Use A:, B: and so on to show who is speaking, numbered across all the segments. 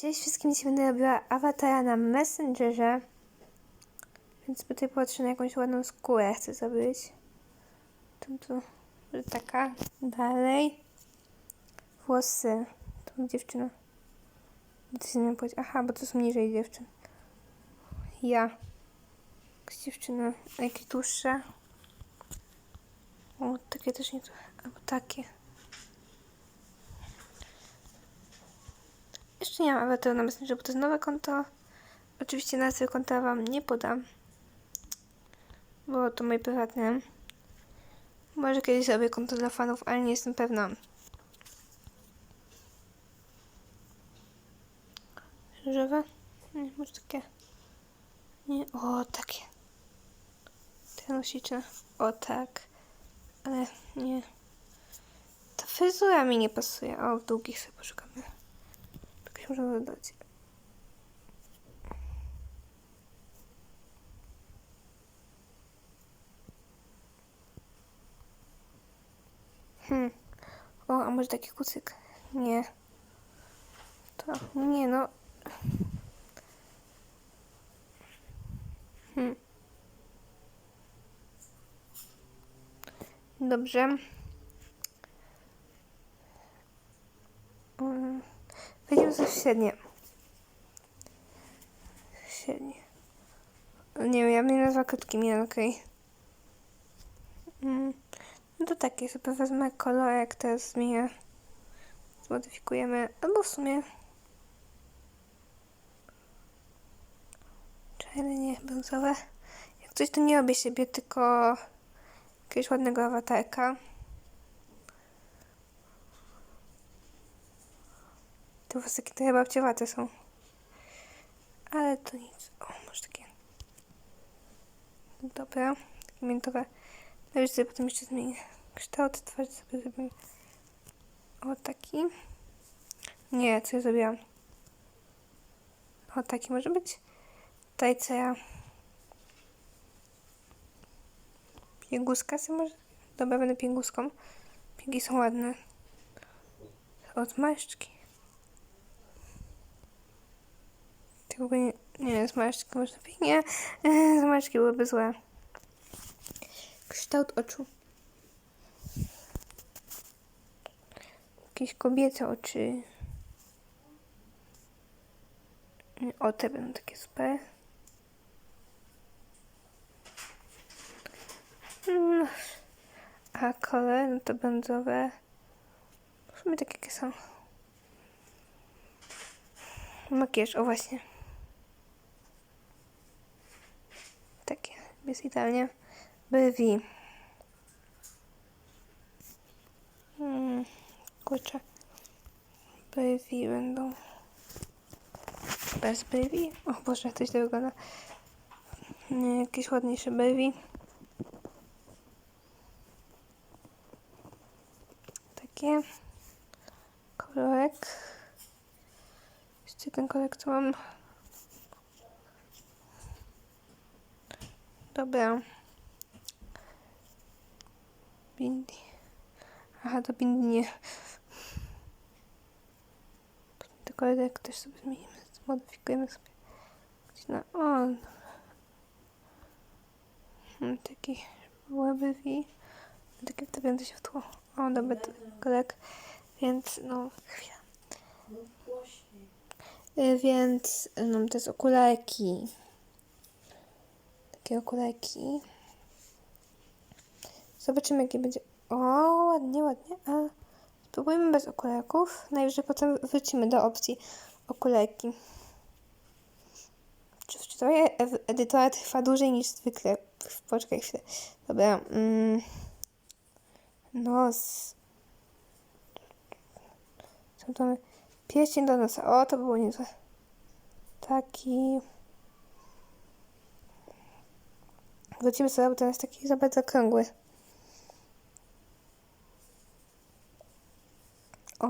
A: Cześć wszystkim, dzisiaj będę robiła awatara na Messengerze. Więc tutaj patrzę na jakąś ładną skórę chcę zrobić. Tu, tu, taka. Dalej. Włosy. Tu dziewczyna. Co się powiedzieć? Aha, bo to są niżej dziewczyn. Ja. Jakaś dziewczyna. A jakie dłuższe. O, takie też nie. Albo takie. Nie mam awatara na Messenger, bo to jest nowe konto. Oczywiście nazwy konta Wam nie podam, bo to moje prywatne. Może kiedyś zrobię konto dla fanów, ale nie jestem pewna. Różowe? Nie, może takie. Nie, o, takie. Te nosicze. O, tak. Ale nie. Ta fryzura mi nie pasuje. O, w długich sobie poszukamy. Możemy dodać. Hmm. O, a może taki kucyk? Nie. To, nie no. Hmm. Dobrze. Mm. Weźmiemy coś średnie. Średnie. Nie wiem, ja bym nazwa krótki mian, okej. Mm. No to takie sobie wezmę kolorek, teraz zmienię. Zmodyfikujemy, albo w sumie... Czarne, nie, brązowe. Jak coś to nie robię siebie, tylko jakiegoś ładnego awatarka. Te włosy takie babciowate są. Ale to nic. O, może takie. Dobra, miętowe. No już sobie potem jeszcze zmienię. Kształt twarzy sobie zrobimy. O, taki. Nie, co ja zrobiłam? O, taki może być. Tutaj co ja... Pieguska sobie może? Dobra, będę pieguską. Piegi są ładne. Od maszczki. Tylko nie, nie, zmarszczki może lepiej nie. Zmarszczki byłyby złe. Kształt oczu. Jakieś kobiece oczy. O, te będą takie super. A kolor, no to brązowe. W sumie takie są. Makijaż, o właśnie. Takie, jest idealnie. Brwi. Hmm, kurczę. Brwi będą. Bez brwi? O Boże, coś źle wygląda. Nie, jakieś ładniejsze brwi. Takie. Kolorek. Jeszcze ten kolorek, co mam. Dobra. Bindi. Aha, to bindi nie. Tylko jak też sobie zmienimy, zmodyfikujemy sobie. Gdzieś na on. Hmm, taki łebywi. Takie wtapiające się w tło. O, dobra, kolek. Więc, no, chwila. Y, Więc, no, to jest okularki takie okularki. Zobaczymy, jakie będzie. O, ładnie, ładnie. A spróbujmy bez okularków. Najwyżej potem wrócimy do opcji okularki. Czy wczytanie edytora trwa dłużej niż zwykle? Poczekaj chwilę. Dobra. Mm. Nos. Co to mamy? Pierścień do nosa. O, to było niezłe. Taki. Wrócimy sobie, bo ten jest taki za bardzo okrągły. O.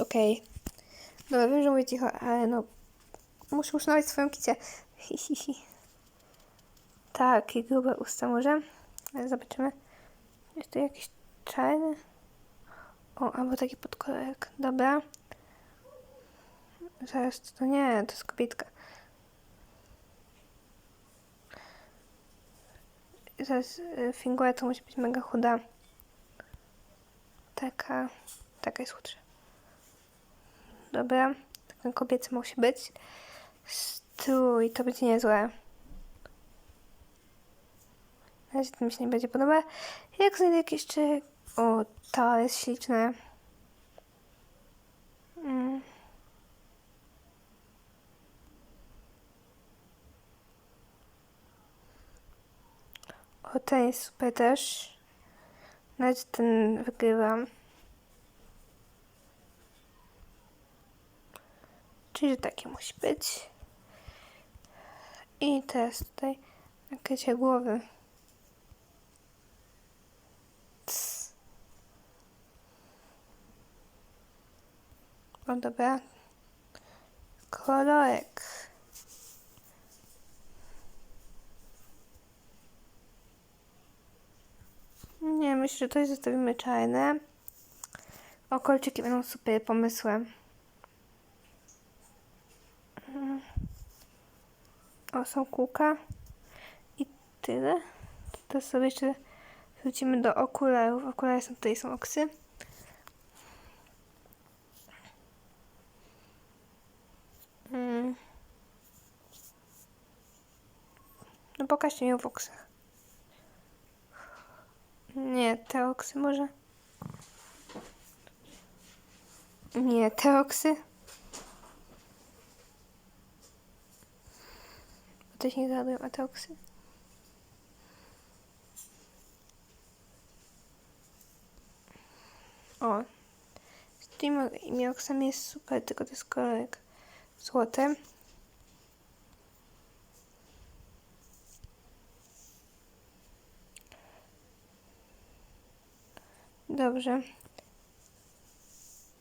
A: Okej. Okay. Dobra, wiem, że mówię cicho, ale no... Muszę uszanować swoją kicię. tak, i grube usta może. Ale zobaczymy. Jest tu jakiś czarny. O, albo taki podkolorek. Dobra. Zaraz, to nie, to jest kobietka. Zaraz, y, figura to musi być mega chuda. Taka, taka jest chudsza. Dobra, taka kobieca musi być. Strój, to będzie niezłe. Na razie to mi się nie będzie podoba. Jak znajdę jakieś jeszcze... O, to jest śliczne. Mm. O, ten jest super też. Nawet ten wygrywam. Czyli taki musi być. I teraz tutaj nakrycie głowy. Cs. O dobra. Kolorek. Nie, myślę, że tutaj zostawimy czarne. O, kolczyki będą super pomysłem. Mm. O, są kółka. I tyle. To sobie jeszcze wrócimy do okularów. Okulary są tutaj, są oksy. Mm. No pokażcie mi w oksach. Nie, te oksy może? Nie, te oksy? Bo się nie zadają, a te oksy? O, z tymi oksami jest super, tylko to jest kolorek złoty. Dobrze.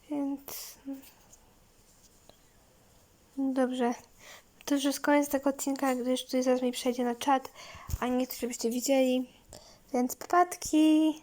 A: Więc. Dobrze. To już jest koniec tego odcinka, gdyż tutaj zaraz mi przejdzie na czat, a nie chcę, żebyście widzieli. Więc popadki.